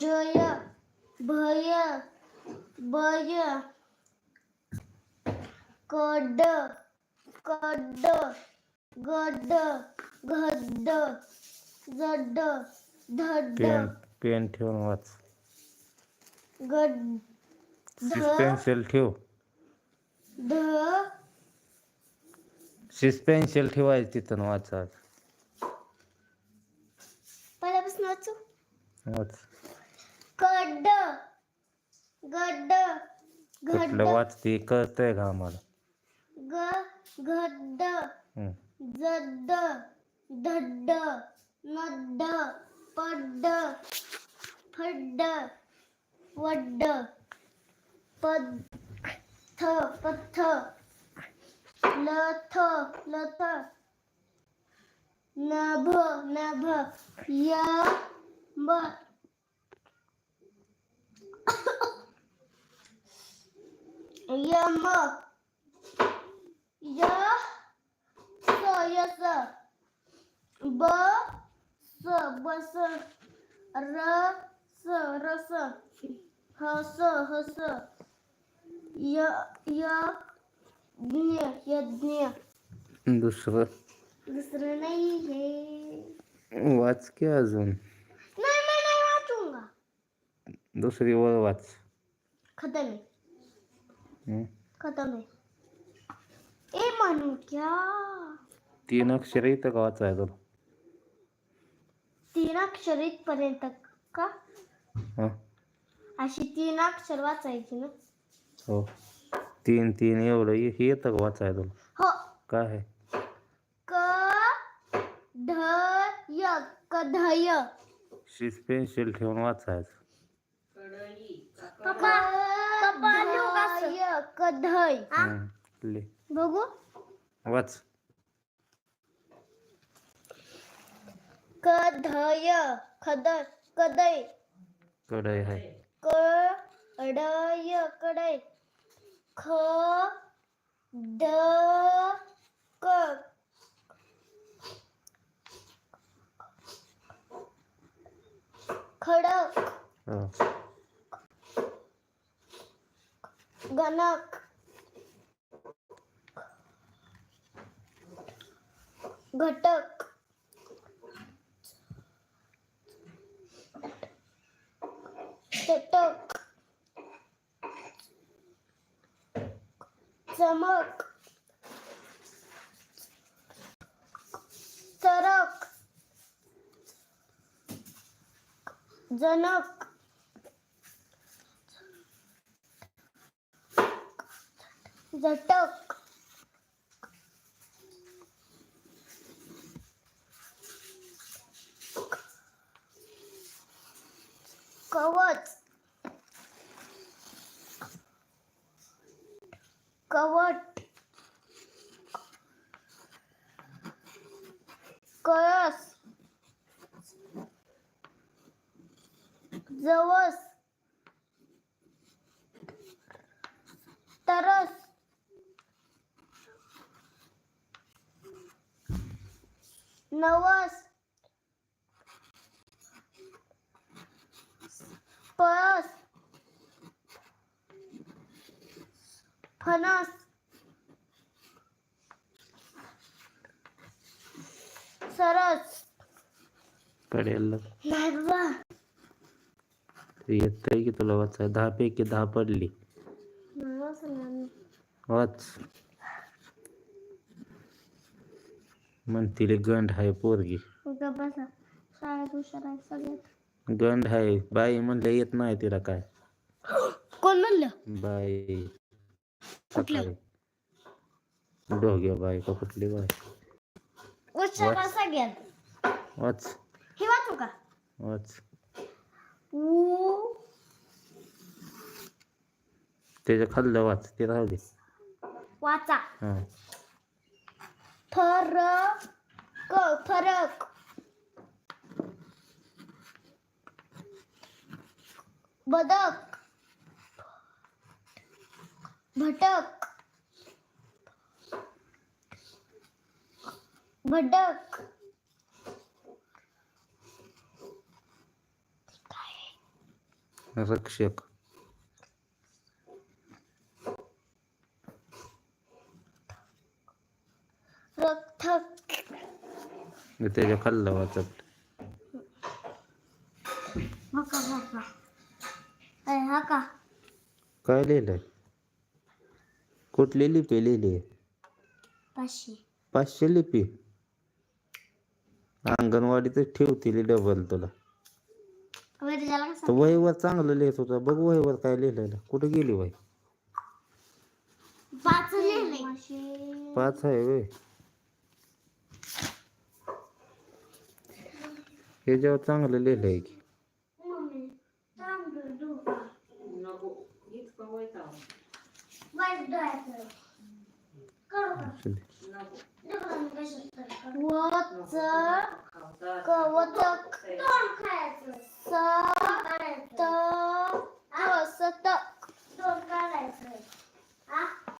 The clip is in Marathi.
जय भय बय कड कड गड घड जड धड पेन पेन ठेवून वाच. गड सिस्पेन्शियल ठेव. ध सिस्पेन्शियल ठेवायचं तिथं वाचा पहिल्यापासून वाचू? वाच. कड गड कुठलं घड वाचते कळतंय का आम्हाला? ग घड हं. जड धड नड पड फड वड पद थ पथ. लथ लथ. नभ नभ. य ब. यम य स यस ब स बस र स रस ह स हस य य ज्ञ यज्ञ दुसरं दुसरं नाही हे वाच की अजून नाही मैं नहीं वाचूंगा दुसरी वर वाच खत्म है हं. खत्म है ए म्हणू क्या? तीन अक्षर इथं का वाचायचं तीन अक्षर इथपर्यंत का? हं. अशी तीन अक्षर वाचायची ना. हो. तीन तीन एवढं हे येतं का वाचायचं हो. काय आहे? क ढ य कढय सिस्पेन्शियल ठेवून वाचायचं. पप्पा य कढय हं. ले. बघू. वाच. कढय खद कदय कडय आहे कडय कडय ख ड क. खडक. हो. घटक. चटक चमक. चरक. जनक. Заток. Колод. Колод. Колос. Завоз. Тарас. नवस पळस फणस सरस कडेल नाही बाबा येतंय की तुला वाचाय दहा पैकी दहा पडली वाच म्हणतील गंड आहे पोरगी उगा बसा शाळेत हुशार आहे सगळ्यात गंड आहे बाई म्हणलं येत नाही तिला काय कोण म्हणलं बाई कुठलं? बाई का कुठली बाई हुशार आहे What? सगळ्यात वाच हे वाचू का वाच ऊ त्याच्या खाल्लं वाच ते राहू दे वाचा हा फरक. फरक बदक. भटक. भटक. रक्षक रक्षक मी त्याच्या खाल्लं वाचत. काय लिहिलंय? कुठली लिपी लिहिली? पाचशे. पाचशे लिपी? अंगणवाडीतच ठेवतील डबल तुला. तर वहीवर चांगलं लिहित होता. बघ वहीवर काय लिहिलेलं. कुठे गेली वही? पाच आहे वे हे जेव्हा चांगलं लिहिलंय की. असू दे. वच कवच